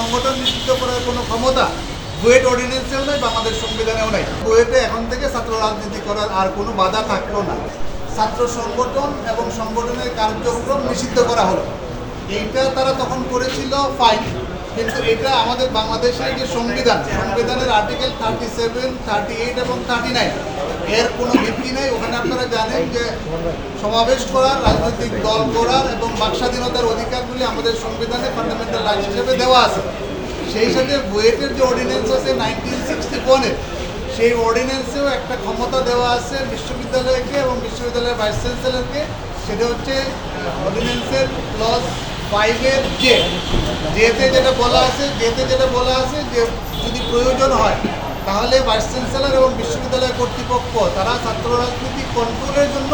সংগঠন নিষিদ্ধ করার কোনো ক্ষমতা বুয়েট অর্ডিন্যান্সেও নেই বা আমাদের সংবিধানেও নেই। বুয়েটে এখন থেকে ছাত্র রাজনীতি করার আর কোনো বাধা থাকল না। ছাত্র সংগঠন এবং সংগঠনের কার্যক্রম নিষিদ্ধ করা হলো। এইটা তারা তখন করেছিল ফাইন কিন্তু এটা আমাদের বাংলাদেশের যে সংবিধান, সংবিধানের article thirty seven thirty eight এবং থার্টি নাইন এর কোনো ভিত্তি নেই। ওখানে আপনারা জানেন যে সমাবেশ করার, রাজনৈতিক দল করার এবং বাকস্বাধীনতার অধিকারগুলি আমাদের সংবিধানে ফান্ডামেন্টাল রাইট হিসেবে দেওয়া আছে। সেই সাথে বুয়েটের যে অর্ডিন্যান্স আছে নাইনটিন সিক্সটি সেই অর্ডিন্যান্সেও একটা ক্ষমতা দেওয়া আছে বিশ্ববিদ্যালয়কে এবং বিশ্ববিদ্যালয়ের ভাইস চ্যান্সেলরকে সেটা হচ্ছে অর্ডিন্যান্সের ক্লজ ফাইভের যে যেতে যেটা বলা আছে যেতে যেটা বলা আছে যে যদি প্রয়োজন হয়, তাহলে ভাইস চ্যান্সেলর এবং বিশ্ববিদ্যালয় কর্তৃপক্ষ, তারা ছাত্র রাজনীতি কন্ট্রোলের জন্য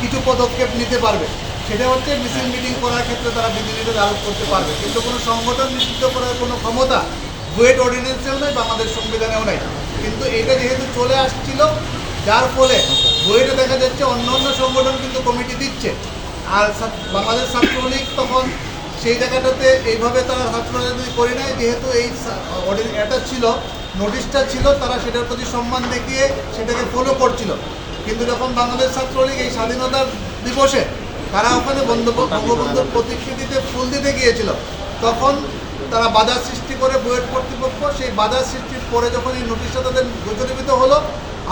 কিছু পদক্ষেপ নিতে পারবে। সেটা হচ্ছে মিছিল মিটিং করার ক্ষেত্রে তারা বিধিনিষেধ আরোপ করতে পারবে। কিন্তু কোনো সংগঠন নিষিদ্ধ করার কোনো ক্ষমতা বুয়েট অর্ডিন্যান্সেও নেই বা আমাদের সংবিধানেও নেই। কিন্তু এটা যেহেতু চলে আসছিল, যার ফলে বুয়েটে দেখা যাচ্ছে অন্য অন্য সংগঠন কিন্তু কমিটি দিচ্ছে। আর বাংলাদেশ ছাত্রলীগ তখন সেই জায়গাটাতে এইভাবে তারা রাজনীতি করে নেয়। যেহেতু এই এটা ছিল, নোটিশটা ছিল, তারা সেটার প্রতি সম্মান দেখিয়ে সেটাকে ফলো করছিল। কিন্তু যখন বাংলাদেশ ছাত্রলীগ এই স্বাধীনতার দিবসে তারা ওখানে বন্ধু বঙ্গবন্ধুর প্রতিকৃতিতে ফুল দিতে গিয়েছিল। তখন তারা বাধা সৃষ্টি করে বুয়েট কর্তৃপক্ষ, সেই বাধা সৃষ্টির পরে যখন এই নোটিশটা তাদের প্রচলিত হলো,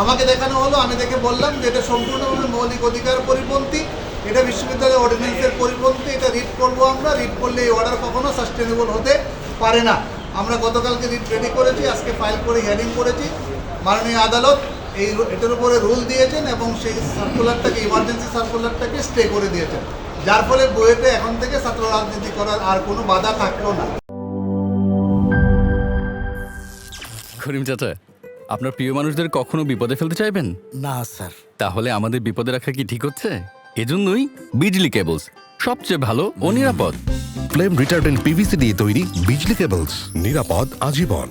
আমাকে দেখানো হলো, আমি দেখে বললাম যে এটা সম্পূর্ণভাবে মৌলিক অধিকার পরিপন্থী, এটা বিশ্ববিদ্যালয় অর্ডিন্যান্সের পরিপন্থী, এটা রিড করব আমরা রিড করলে এই অর্ডার কখনো সাস্টেনেবল হতে পারে না। আমরা গতকালকে রিট রেডি করেছি, আজকে ফাইল করে হিয়ারিং করেছি। মাননীয় আদালত এই এটার উপরে রুল দিয়েছেন এবং সেই সার্কুলারটাকে ইমার্জেন্সি সার্কুলারটাকে স্টে করে দিয়েছেন। যার ফলে বইয়েতে এখন থেকে ছাত্র রাজনীতি করার আর কোনো বাধা থাকল না। করিম চাচা আপনার প্রিয় মানুষদের কখনো বিপদে ফেলতে চাইবেন? না স্যার। তাহলে আমাদের বিপদে রাখা কি ঠিক হচ্ছে? এজন্যই বিজলি কেবলস সবচেয়ে ভালো ও নিরাপদ। ফ্লেম রিটার্ডেন্ট পিভিসি দিয়ে তৈরি বিজলি কেবলস নিরাপদ আজীবন।